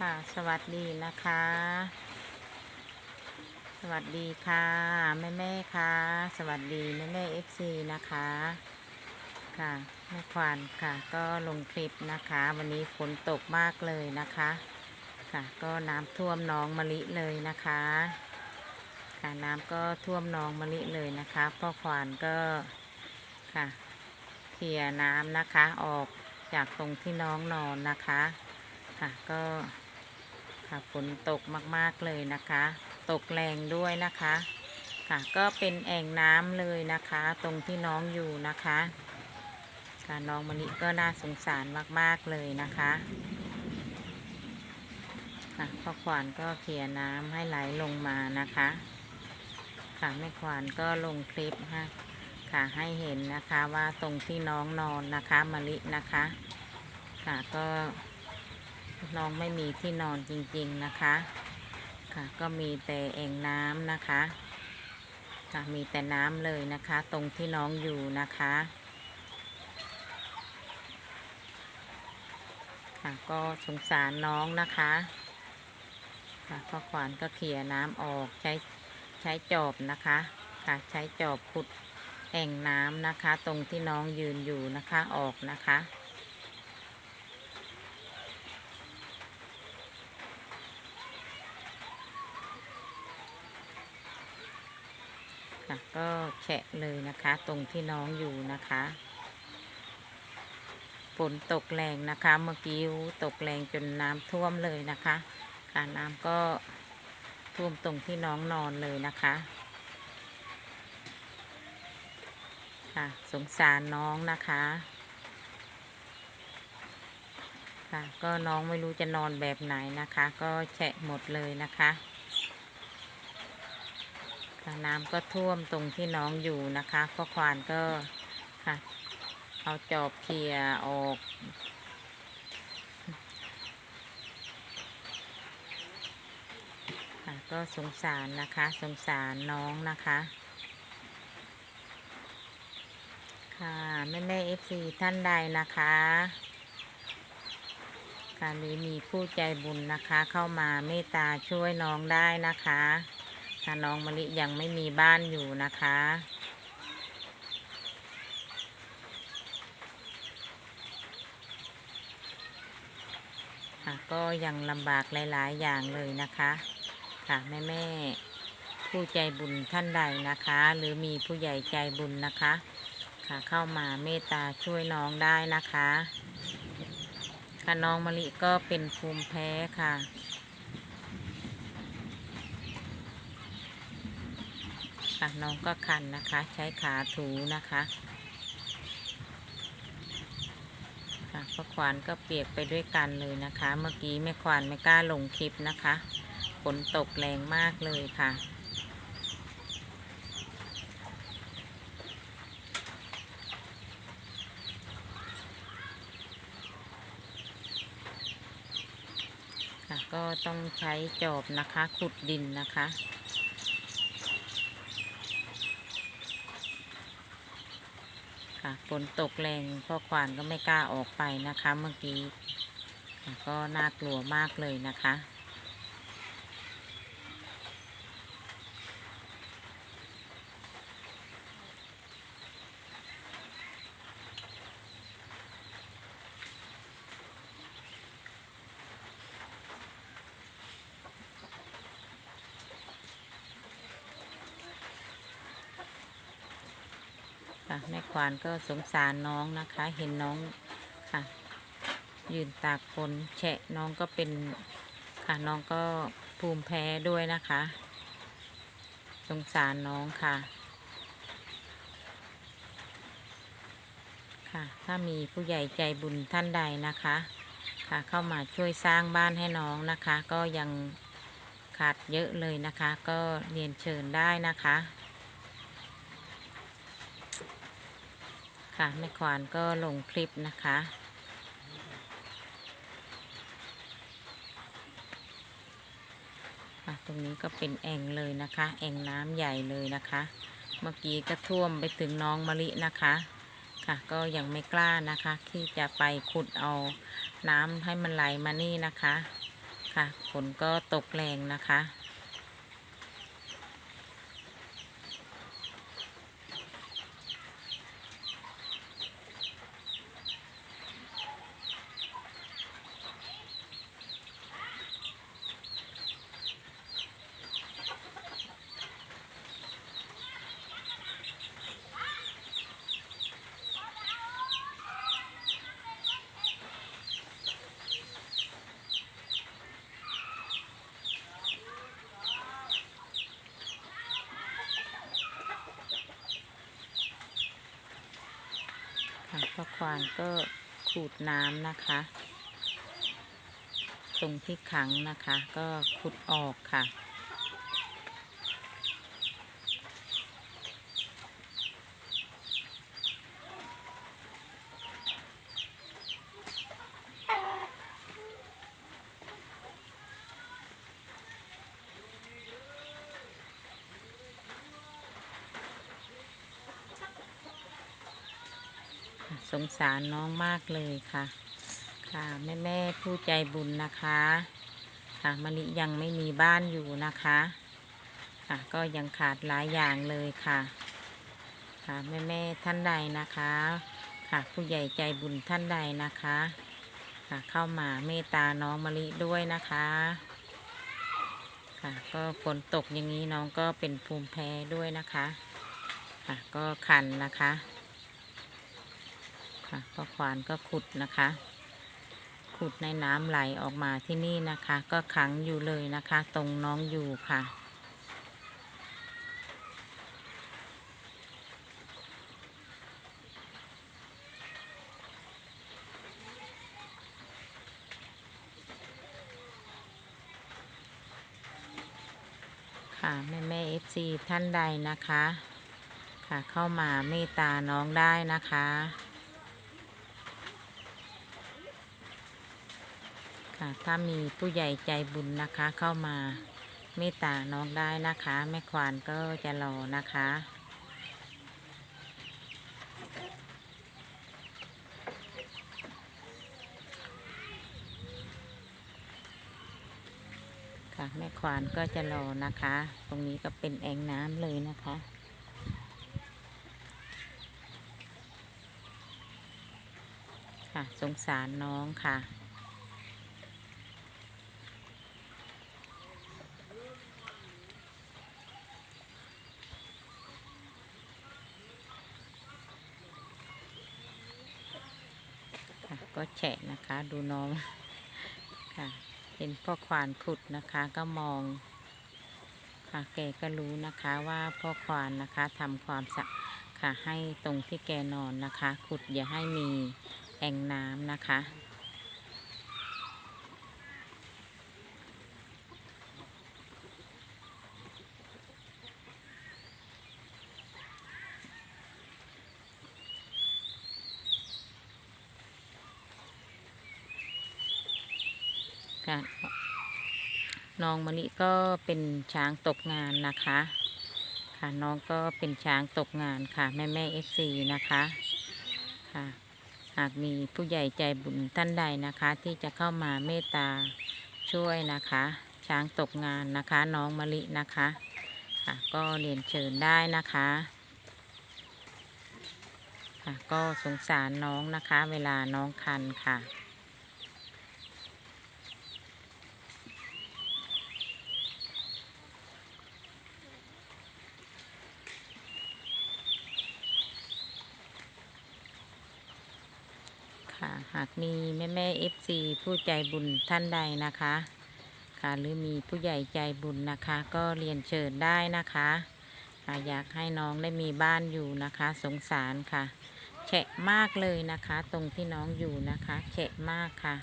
ค่ะ สวัสดีนะคะ สวัสดีค่ะ แม่แม่ค่ะ สวัสดีแม่แม่เอฟซีนะคะ ค่ะแม่ควานค่ะ ก็ลงคลิปนะคะ วันนี้ฝนตกมากเลยนะคะ ค่ะ ก็น้ำท่วมน้องมะลิเลยนะคะ ค่ะน้ำก็ท่วมน้องมะลิเลยนะคะ พ่อควานก็ ค่ะเคลียร์น้ำนะคะออกจากตรงที่น้องนอนนะคะ ค่ะก็ ค่ะฝนตกมากๆเลยนะคะ ตกแรงด้วยนะคะ ค่ะก็เป็นแอ่งน้ำเลยนะคะ ตรงที่น้องอยู่นะคะค่ะน้องมะลิก็น่าสงสารมากๆเลยนะคะค่ะพ่อขวานก็เขี่ยน้ำให้ไหลลงมานะคะ ค่ะแม่ขวานก็ลงคลิปให้ค่ะให้เห็นนะคะว่าตรงที่น้องนอนนะคะมะลินะคะ ค่ะก็ น้องไม่มีที่นอนจริงๆนะคะค่ะก็มีแต่แอ่งน้ำนะคะค่ะมีแต่น้ำเลยนะคะ ตรงที่น้องอยู่นะคะค่ะก็สงสารน้องนะคะค่ะพ่อขวานก็เขี่ยน้ำออกใช้ใช้จอบนะคะค่ะใช้จอบขุดแอ่งน้ำนะคะ ตรงที่น้องยืนอยู่นะคะออกนะคะ ก็แฉะเลยนะคะ ตรงที่น้องอยู่นะคะฝนตกแรงนะคะ เมื่อกี้ตกแรงจนน้ำท่วมเลยนะคะค่ะน้ำก็ท่วมตรงที่น้องนอนเลยนะคะค่ะสงสารน้องนะคะค่ะก็น้องไม่รู้จะนอนแบบไหนนะคะ ก็แฉะหมดเลยนะคะค่ะ น้ำก็ท่วมตรงที่น้องอยู่นะคะพ่อควานก็ค่ะเอาจอบเคลียออกค่ะก็สงสารนะคะ สงสารน้องนะคะ ค่ะแม่แม่เอฟซีท่านใดนะคะการนี้มีผู้ใจบุญนะคะ เข้ามาเมตตาช่วยน้องได้นะคะ ถ้าน้องมะลิยังไม่มีบ้านอยู่นะคะ ก็ยังลำบากหลาย ๆ อย่างเลยนะคะ ค่ะแม่แม่ๆผู้ใจบุญท่านใดนะคะ หรือมีผู้ใหญ่ใจบุญนะคะ ค่ะเข้ามาเมตตาช่วยน้องได้นะคะค่ะน้องมะลิก็เป็นภูมิแพ้ค่ะ ค่ะ น้องก็คันนะคะ ใช้ขาถูนะคะค่ะพ่อควานก็เปียกไปด้วยกันเลยนะคะ เมื่อกี้แม่ควานไม่กล้าลงคลิปนะคะฝนตกแรงมากเลยค่ะค่ะก็ต้องใช้จอบนะคะ ขุดดินนะคะ ค่ะฝนตกแรงพ่อควานก็ไม่กล้าออกไปนะคะ เมื่อกี้ก็น่ากลัวมากเลยนะคะ แม่ควานก็สงสารน้องนะคะ เห็นน้องค่ะ ยืนตากฝนแฉะน้องก็เป็นค่ะน้องก็ภูมิแพ้ด้วยนะคะ สงสารน้องค่ะ ค่ะ ถ้ามีผู้ใหญ่ใจบุญท่านใดนะคะ ค่ะเข้ามาช่วยสร้างบ้านให้น้องนะคะ ก็ยังขาดเยอะเลยนะคะ ก็เรียนเชิญได้นะคะ ค่ะแม่ควานก็ลงคลิปนะคะ ตรงนี้ก็เป็นแอ่งเลยนะคะ แอ่งน้ำใหญ่เลยนะคะ เมื่อกี้ก็ท่วมไปถึงน้องมะลินะคะค่ะก็ยังไม่กล้านะคะ ที่จะไปขุดเอาน้ำให้มันไหลมานี่นะคะ ค่ะฝนก็ตกแรงนะคะ ค่ะพ่อควานก็ขูดน้ำนะคะ ตรงที่ขังนะคะ ก็ขุดออกค่ะ สงสารน้องมากเลยค่ะ ค่ะแม่แม่ผู้ใจบุญนะคะ ค่ะมะลิยังไม่มีบ้านอยู่นะคะ ค่ะก็ยังขาดหลายอย่างเลยค่ะ ค่ะแม่แม่ท่านใดนะคะ ค่ะผู้ใหญ่ใจบุญท่านใดนะคะ ค่ะเข้ามาเมตตาน้องมะลิด้วยนะคะค่ะก็ฝนตกอย่างนี้น้องก็เป็นภูมิแพ้ด้วยนะคะ ค่ะก็คันนะคะ ค่ะก็ควานก็ขุดนะคะ ขุดในน้ำไหลออกมาที่นี่นะคะ ก็ขังอยู่เลยนะคะ ตรงน้องอยู่ค่ะค่ะแม่แม่เอฟซีท่านใดนะคะ ค่ะเข้ามาเมตตาน้องได้นะคะ ค่ะ ถ้ามีผู้ใหญ่ใจบุญนะคะ เข้ามาเมตตาน้องได้นะคะ แม่ควานก็จะรอนะคะ ค่ะแม่ควานก็จะรอนะคะ ตรงนี้ก็เป็นแอ่งน้ำเลยนะคะค่ะสงสารน้องค่ะ ก็แฉะนะคะ ดูน้องค่ะ เป็นพ่อควานขุดนะคะก็มอง ค่ะแกก็รู้นะคะว่าพ่อควานนะคะทำความสะค่ะให้ตรงที่แกนอนนะคะ ขุดอย่าให้มีแอ่งน้ำนะคะ ค่ะน้องมะลิก็เป็นช้างตกงานนะคะ ค่ะน้องก็เป็นช้างตกงานค่ะแม่แม่เอฟซีนะคะค่ะหากมีผู้ใหญ่ใจบุญท่านใดนะคะ ที่จะเข้ามาเมตตาช่วยนะคะ ช้างตกงานนะคะ น้องมะลินะคะค่ะก็เรียนเชิญได้นะคะค่ะก็สงสารน้องนะคะ เวลาน้องคันค่ะ ค่ะ หากมีแม่แม่เอฟซีผู้ใจบุญท่านใดนะคะ ค่ะหรือมีผู้ใหญ่ใจบุญนะคะ ก็เรียนเชิญได้นะคะค่ะอยากให้น้องได้มีบ้านอยู่นะคะ สงสารค่ะ แฉะมากเลยนะคะ ตรงที่น้องอยู่นะคะแฉะมากค่ะ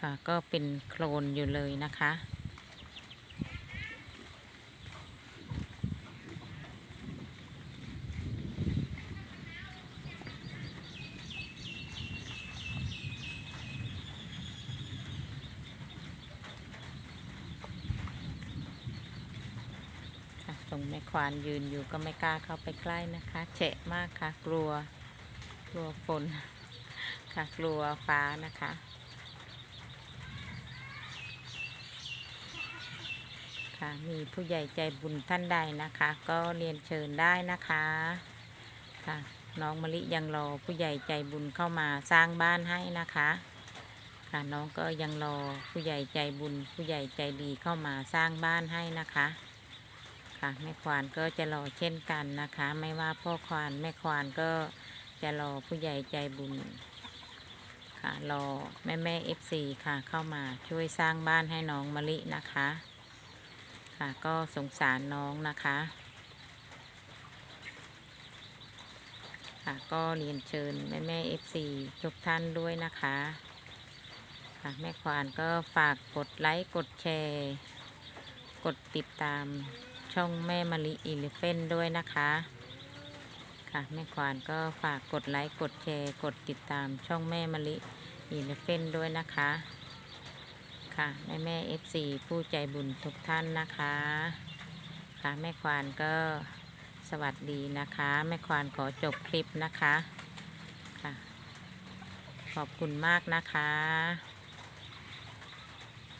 ค่ะก็เป็นโคลนอยู่เลยนะคะค่ะานยืนอยู่ก็ไม่กล้าเข้าไปใกล้นะคะเฉะมากค่ะ กลัวกลัวฝนค่ะกลัวฟ้านะคะค่ะมีผู้ใหญ่ใจบุญท่านใดนะคะ ก็เรียนเชิญได้นะคะค่ะน้องมะลิยังรอผู้ใหญ่ใจบุญเข้ามาสร้างบ้านให้นะคะค่ะน้องก็ยังรอผู้ใหญ่ใจบุญผู้ใหญ่ใจดีเข้ามาสร้างบ้านให้นะคะ ค่ะแม่ควานก็จะรอเช่นกันนะคะ ไม่ว่าพ่อควานแม่ควานก็จะรอผู้ใหญ่ใจบุญค่ะรอแม่แม่เอฟซีค่ะเข้ามาช่วยสร้างบ้านให้น้องมะลินะคะ ค่ะก็สงสารน้องนะคะ ค่ะก็เรียนเชิญแม่แม่เอฟซีทุกท่านด้วยนะคะ ค่ะแม่ควานก็ฝากกดไลค์กดแชร์ กดติดตาม ช่องแม่มะลิอีเลฟเฟนด้วยนะคะ ค่ะแม่ควานก็ฝากกดไลค์กดแชร์กดติดตามช่องแม่มะลิอีเลฟเฟนด้วยนะคะ ค่ะแม่แม่เอฟซีผู้ใจบุญทุกท่านนะคะ ค่ะแม่ควานก็สวัสดีนะคะ แม่ควานขอจบคลิปนะคะค่ะ ขอบคุณมากนะคะ